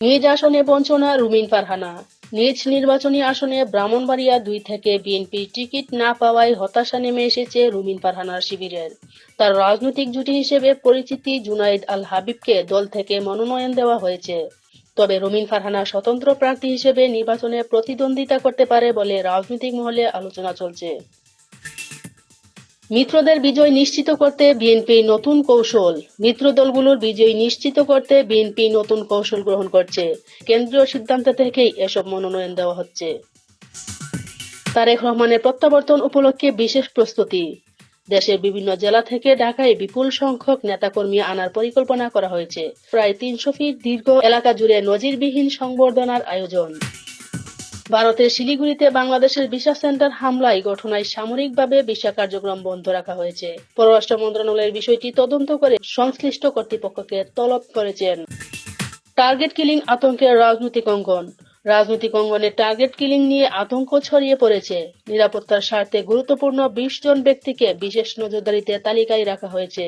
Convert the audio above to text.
নিজ আসনে বঞ্চনা রুমিন ফারহানা। নিজ নির্বাচনী আসনে ব্রাহ্মণবাড়িয়া দুই থেকে বিএনপি টিকিট না পাওয়ায় হতাশা নেমে এসেছে রুমিন ফারহানার শিবিরের। তার রাজনৈতিক জুটি হিসেবে পরিচিতি জুনাইদ আল হাবিবকে দল থেকে মনোনয়ন দেওয়া হয়েছে। তবে রুমিন ফারহানা স্বতন্ত্র প্রার্থী হিসেবে নির্বাচনে প্রতিদ্বন্দ্বিতা করতে পারে বলে রাজনৈতিক মহলে আলোচনা চলছে। মিত্রদের বিজয় নিশ্চিত করতে বিএনপি নতুন কৌশল। মিত্র দলগুলোর বিজয় নিশ্চিত করতে বিএনপি নতুন কৌশল গ্রহণ করছে। কেন্দ্রীয় সিদ্ধান্ত থেকেই এসব মনোনয়ন দেওয়া হচ্ছে। তারেক রহমানের প্রত্যাবর্তন উপলক্ষে বিশেষ প্রস্তুতি। দেশের বিভিন্ন জেলা থেকে ঢাকায় বিপুল সংখ্যক নেতাকর্মী আনার পরিকল্পনা করা হয়েছে। প্রায় তিনশো ফিট দীর্ঘ এলাকা জুড়ে নজিরবিহীন সংবর্ধনার আয়োজন। ভারতের শিলিগুড়িতে বাংলাদেশের ভিসা সেন্টার হামলায় ঘটনায় সামরিকভাবে ভিসা কার্যক্রম বন্ধ রাখা হয়েছে। পররাষ্ট্র মন্ত্রণালয়ের বিষয়টি তদন্ত করে সংশ্লিষ্ট কর্তৃপক্ষকে তলব করেছেন। টার্গেট কিলিং আতঙ্কের রাজনৈতিক অঙ্গন। রাজনৈতিক অঙ্গনে টার্গেট কিলিং নিয়ে আতঙ্ক ছড়িয়ে পড়েছে। নিরাপত্তার স্বার্থে গুরুত্বপূর্ণ বিশ জন ব্যক্তিকে বিশেষ নজরদারিতে তালিকায় রাখা হয়েছে।